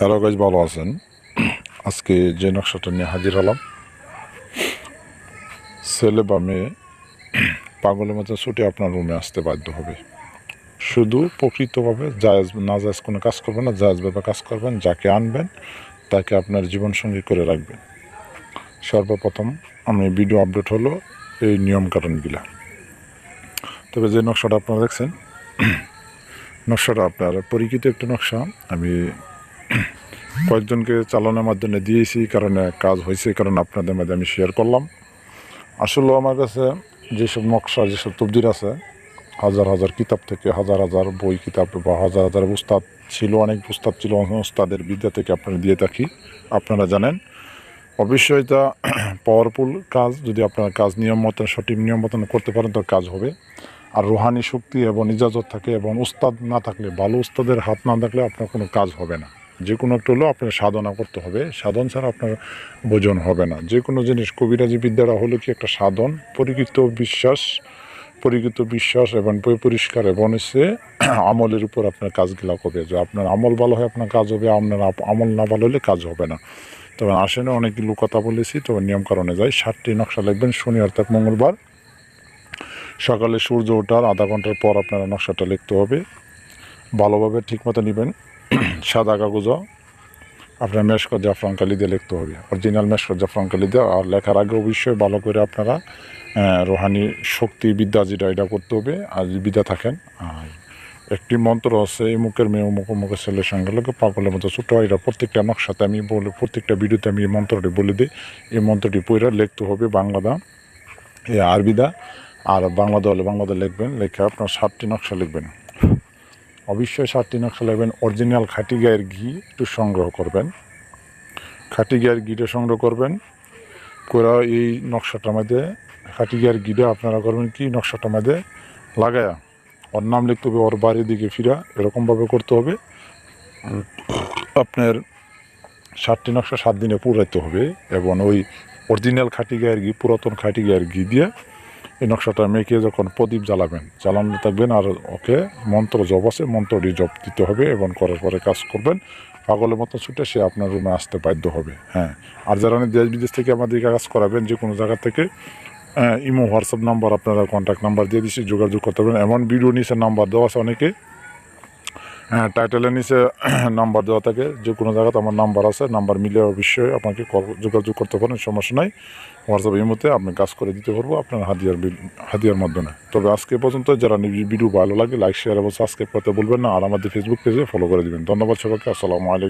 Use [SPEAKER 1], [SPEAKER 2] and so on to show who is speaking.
[SPEAKER 1] Hello guys ভালো আছেন? আজকে যে নকশাটা নিয়ে হাজির হলাম, ছেলে বা মেয়ে পাগলের মতো ছুটে আপনার রুমে আসতে বাধ্য হবে। শুধু প্রকৃতভাবে জায়েজ, না জায়েজ কোনো কাজ করবেন না, জায়েজভাবে কাজ করবেন, যাকে আনবেন, তাকে আপনার জীবনসঙ্গী করে রাখবেন। সর্বপ্রথম আমি ভিডিও আপডেট হলো এই নিয়মকানুনগুলা তবে যে নকশাটা আপনারা দেখছেন, নকশাটা আপনার পরিচিত একটা নকশা। আমি কয়েকজনকে চালানোর মাধ্যমে দিয়েছি কারণে কাজ হয়েছে কারণ আপনাদের মাঝে আমি শেয়ার করলাম। আসলে আমার কাছে যেসব নকশা, যেসব তবদির আছে, হাজার হাজার কিতাব থেকে হাজার হাজার বই কিতাব বা হাজার হাজার উস্তাদ ছিল, অনেক উস্তাদ ছিল, উস্তাদের বিদ্যা থেকে আপনারা দিয়ে থাকি, আপনারা জানেন। অবশ্যই এটা পাওয়ারফুল কাজ, যদি আপনার কাজ নিয়ম মতন, সঠিক নিয়ম মতন করতে পারেন, তো কাজ হবে। আর রুহানি শক্তি এবং ইজাজত থাকে এবং উস্তাদ না থাকলে, ভালো উস্তাদের হাত না থাকলে আপনার কোনো কাজ হবে না। যে কোনো একটা হলেও আপনার সাধনা করতে হবে। সাধন ছাড়া আপনার বোঝন হবে না। যে কোনো জিনিস, কবিরাজি বিদ্যারা হলো কি একটা সাধন, পরিকৃত বিশ্বাস পরিকৃত বিশ্বাস এবং পরি- পরিষ্কার এবং হচ্ছে আমলের উপর আপনার কাজগুলো করবে। যে আপনার আমল ভালো হয়, আপনার কাজ হবে, আপনার আমল না ভালো হলে কাজ হবে না। তবে আসেনে অনেকগুলো কথা বলেছি, তবে নিয়ম কারণে যাই। ষাটটি নকশা লিখবেন, শনি, অর্থাৎ মঙ্গলবার। সকালে সূর্য ওঠার আধা ঘণ্টার পর আপনারা নকশাটা লিখতে হবে। ভালোভাবে ঠিকমতো নেবেন। সাদা কাগজ আপনার মেশকর জাফরান কালি দিয়ে লিখতে হবে। অরিজিনাল মেশকর জাফরান কালি দিয়ে আর লেখার আগে অবশ্যই ভালো করে আপনারা রোহানি শক্তি বিদ্যা যেটা, এটা করতে হবে। আর বিদ্যা থাকেন, আর একটি মন্ত্র আছে, এই মুখের মেয়ে অমুক অমুকের ছেলের সঙ্গে লোকে পাগলের মতো ছোটো এটা প্রত্যেকটা নকশাতে আমি বলে, প্রত্যেকটা ভিডিওতে আমি এই মন্ত্রটি বলে দিই। এই মন্ত্রটি পইরা লিখতে হবে বাংলাদা এই আরবিদা আর বাংলা দলে বাংলাদা লিখবেন, লেখে আপনার সাতটি নকশা লিখবেন। অবশ্যই সাতটি নকশা লাগবেন অরিজিনাল খাঁটি গায়ের ঘি একটু সংগ্রহ করবেন। খাঁটি গায়ের ঘিটা সংগ্রহ করবেন। করে এই নকশাটার মধ্যে, খাঁটি গায়ের ঘিটা আপনারা করবেন কি নকশাটার মধ্যে লাগায়া। ওর নাম লিখতে হবে, ওর বাড়ির দিকে ফিরা, এরকমভাবে করতে হবে। আপনার সাতটি নকশা সাত দিনে পুরাইতে হবে এবং ওই অরিজিনাল খাঁটি গায়ের ঘি, পুরাতন খাঁটি গায়ের ঘি দিয়ে এই নকশাটা মেখে যখন প্রদীপ জ্বালাবেন, জ্বালানো থাকবেন আর ওকে মন্ত্র জব আছে মন্ত্রটি জব দিতে হবে এবং করার পরে কাজ করবেন। পাগলের মতো ছুটে সে আপনার রুমে আসতে বাধ্য হবে হ্যাঁ। আর যারা দেশ বিদেশ থেকে আমাদের কাজ করাবেন, যে কোনো জায়গা থেকে ইমো, হোয়াটসঅ্যাপ নাম্বার, আপনারা কন্ট্যাক্ট নাম্বার দিয়ে দিচ্ছি, যোগাযোগ করতে পারবেন। এমন ভিডিও নিচে নাম্বার দেওয়া আছে অনেকে। হ্যাঁ টাইটেলের নিচে নাম্বার দেওয়া থাকে, যে কোনো জায়গাতে আমার নাম্বার আছে নাম্বার মিলে অবশ্যই আপনাকে কল- যোগাযোগ করতে পারেন, সমস্যা নাই। হোয়াটসঅ্যাপ এই মধ্যে আপনি কাজ করে দিতে পারব আপনার হাদিয়ার বিল- হাদিয়ার মাধ্যমে। তবে আজকে পর্যন্ত যারা ভিডিও ভালো লাগে লাইক শেয়ার এবং সাবস্ক্রাইব করতে বলবেন না, আর আমাদের ফেসবুক পেজে ফলো করে দেবেন। ধন্যবাদ সবাইকে, আসসালামু আলাইকুম।